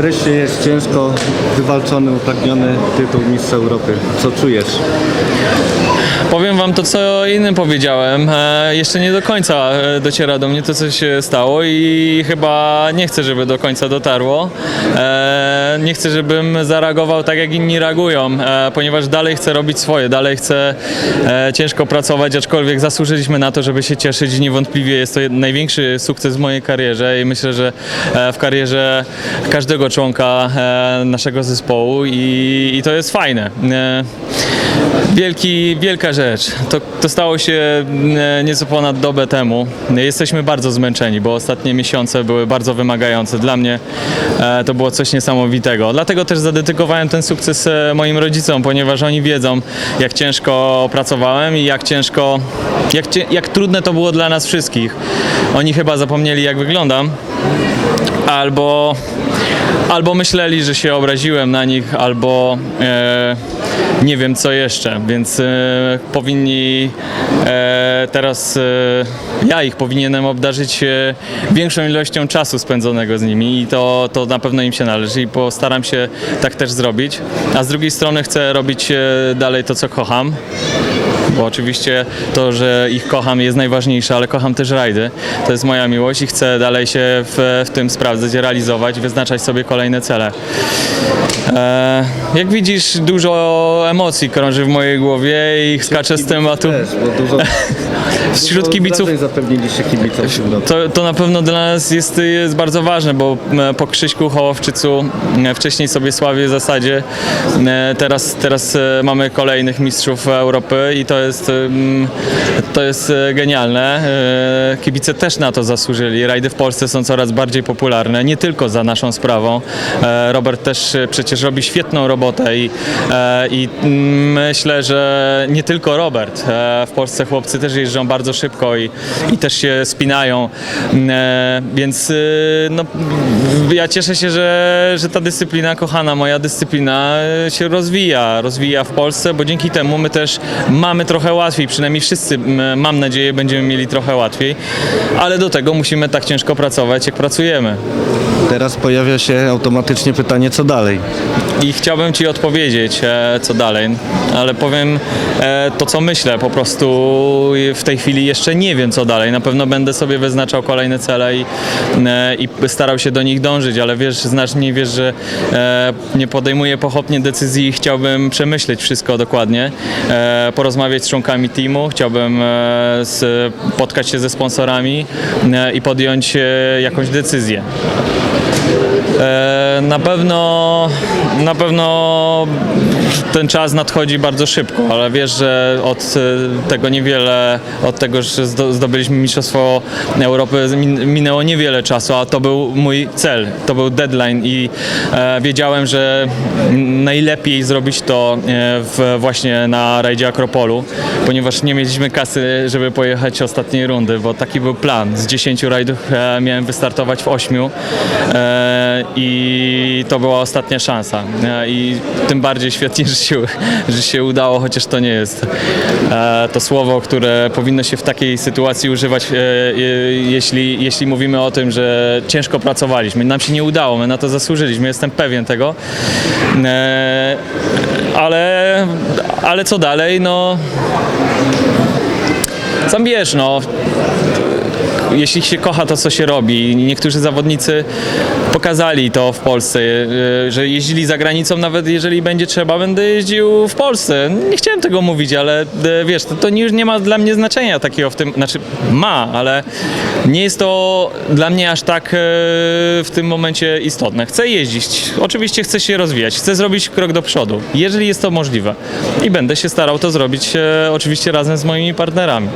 Wreszcie jest ciężko wywalczony, upragniony tytuł Mistrza Europy. Co czujesz? Powiem wam to, co innym powiedziałem. E, jeszcze nie do końca e, dociera do mnie to, co się stało i chyba nie chcę, żeby do końca dotarło. E, nie chcę, żebym zareagował tak, jak inni reagują, e, ponieważ dalej chcę robić swoje, dalej chcę e, ciężko pracować, aczkolwiek zasłużyliśmy na to, żeby się cieszyć. Niewątpliwie jest to największy sukces w mojej karierze i myślę, że e, w karierze każdego członka e, naszego zespołu i, i to jest fajne. E, Wielki, wielka rzecz. To, to stało się e, nieco ponad dobę temu. Jesteśmy bardzo zmęczeni, bo ostatnie miesiące były bardzo wymagające. Dla mnie e, to było coś niesamowitego. Dlatego też zadedykowałem ten sukces e, moim rodzicom, ponieważ oni wiedzą, jak ciężko pracowałem i jak ciężko, jak, jak trudne to było dla nas wszystkich. Oni chyba zapomnieli, jak wyglądam. Albo albo myśleli, że się obraziłem na nich, albo nie wiem co jeszcze, więc e, powinni e, teraz e, ja ich powinienem obdarzyć większą ilością czasu spędzonego z nimi i to, to na pewno im się należy i postaram się tak też zrobić. A z drugiej strony chcę robić dalej to, co kocham bo oczywiście to, że ich kocham jest najważniejsze, ale kocham też rajdy. To jest moja miłość i chcę dalej się w, w tym sprawdzać, realizować, wyznaczać sobie kolejne cele. E, jak widzisz, dużo emocji krąży w mojej głowie i skaczę z tematu. Też, bo dużo, Wśród dużo kibiców zapewniliście kibicom to, to na pewno dla nas jest, jest bardzo ważne, bo e, po Krzyśku Hołowczycu, e, wcześniej sobie Sławie w zasadzie, e, teraz, teraz mamy kolejnych mistrzów Europy i to jest, em, to jest e, genialne. E, Kibice też na to zasłużyli. Rajdy w Polsce są coraz bardziej popularne, nie tylko za naszą sprawą. E, Robert też przecież robi świetną robotę i, i mm, myślę, że nie tylko Robert. W Polsce chłopcy też jeżdżą bardzo szybko i, i też się spinają, więc no, ja cieszę się, że, że ta dyscyplina, kochana moja dyscyplina się rozwija, rozwija w Polsce, bo dzięki temu my też mamy trochę łatwiej, przynajmniej wszyscy mam nadzieję będziemy mieli trochę łatwiej, ale do tego musimy tak ciężko pracować, jak pracujemy. Teraz pojawia się automatycznie pytanie, co dalej? I chciałbym Ci odpowiedzieć, e, co dalej, ale powiem e, to, co myślę. Po prostu w tej chwili jeszcze nie wiem, co dalej. Na pewno będę sobie wyznaczał kolejne cele i, e, i starał się do nich dążyć, ale wiesz, znasz mnie, wiesz, że nie podejmuję pochopnie decyzji i chciałbym przemyśleć wszystko dokładnie, porozmawiać z członkami teamu, chciałbym spotkać się ze sponsorami i podjąć jakąś decyzję. Thank you. Na pewno, na pewno ten czas nadchodzi bardzo szybko, ale wiesz, że od e, tego niewiele, od tego, że zdo- zdobyliśmy Mistrzostwo Europy, min- minęło niewiele czasu, a to był mój cel, to był deadline i e, wiedziałem, że najlepiej zrobić to e, właśnie na rajdzie Akropolu, ponieważ nie mieliśmy kasy, żeby pojechać ostatniej rundy, bo taki był plan. Z 10 rajdów e, miałem wystartować w 8 e, i to była ostatnia szansa. E, I tym bardziej świetnie, że się, że się udało, chociaż to nie jest e, to słowo, które powinno się w takiej sytuacji używać, e, jeśli, jeśli mówimy o tym, że ciężko pracowaliśmy. Nam się nie udało, my na to zasłużyliśmy, jestem pewien tego. Ale, ale co dalej? No, sam wiesz, no, jeśli się kocha to, co się robi. Niektórzy zawodnicy pokazali to w Polsce, e, że jeździli za granicą, nawet jeżeli będzie trzeba, będę jeździł w Polsce. Nie chciałem tego mówić, ale e, wiesz, to, to już nie ma dla mnie znaczenia takiego w tym, znaczy ma, ale nie jest to dla mnie aż tak e, w tym momencie istotne. Chcę jeździć, oczywiście chcę się rozwijać, chcę zrobić krok do przodu, jeżeli jest to możliwe. I będę się starał to zrobić oczywiście razem z moimi partnerami.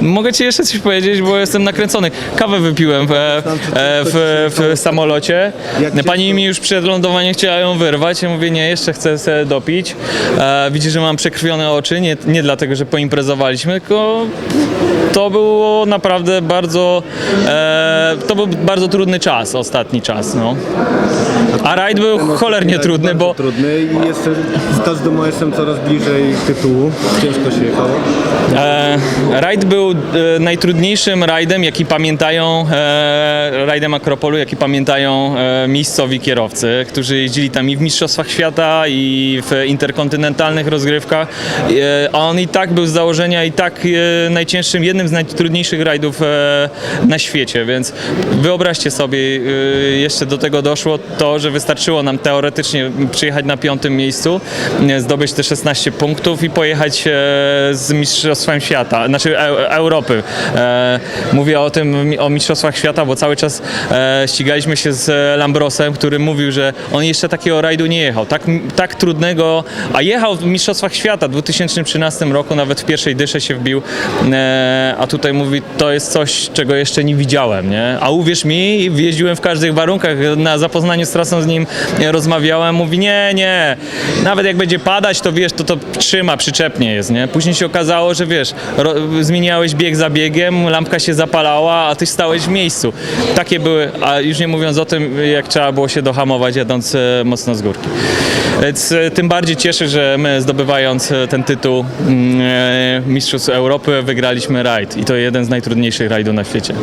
Mogę Ci jeszcze coś powiedzieć, bo jestem nakręcony. Kawę wypiłem w, e, w, w samolocie. Pani mi już przed lądowaniem chciała ją wyrwać. Ja mówię, nie, jeszcze chcę sobie dopić. E, widzi, że mam przekrwione oczy. Nie, nie dlatego, że poimprezowaliśmy, tylko to było naprawdę bardzo, e, to był bardzo trudny czas, ostatni czas, no. A rajd był cholernie trudny, bo Trudny i jeszcze z każdym OS-em coraz bliżej tytułu. Ciężko się jechało. E, Rajd był e, najtrudniejszym rajdem, jaki pamiętają, e, rajdem Akropolu, jaki pamiętają e, miejscowi kierowcy, którzy jeździli tam i w Mistrzostwach Świata, i w interkontynentalnych rozgrywkach. A on i tak był z założenia i tak najcięższym, jednym z najtrudniejszych rajdów na świecie, więc wyobraźcie sobie, jeszcze do tego doszło to, że wystarczyło nam teoretycznie przyjechać na piątym miejscu, zdobyć te 16 punktów i pojechać z Mistrzostwem Świata, znaczy e, Europy. E, mówię o tym, o Mistrzostwach Świata, bo cały czas e, ścigaliśmy się z Lambrosem, który mówił, że on jeszcze takiego rajdu nie jechał, tak, tak trudnego, a jechał w Mistrzostwach Świata w 2013 roku, nawet w pierwszej dysze się wbił, a tutaj mówi, to jest coś, czego jeszcze nie widziałem, nie? A uwierz mi, jeździłem w każdych warunkach, na zapoznaniu z trasą z nim rozmawiałem, mówi, nie, nie, nawet jak będzie padać, to wiesz, to to trzyma, przyczepnie jest, nie? Później się okazało, że wiesz, zmieniałeś bieg za biegiem, lampka się zapalała, a ty stałeś w miejscu. Takie były, a już nie mówiąc o tym, jak trzeba było się dohamować, jadąc e, mocno z górki. Więc e, tym bardziej cieszę, że my zdobywając e, ten tytuł mm, Mistrzostw Europy wygraliśmy rajd i to jeden z najtrudniejszych rajdów na świecie.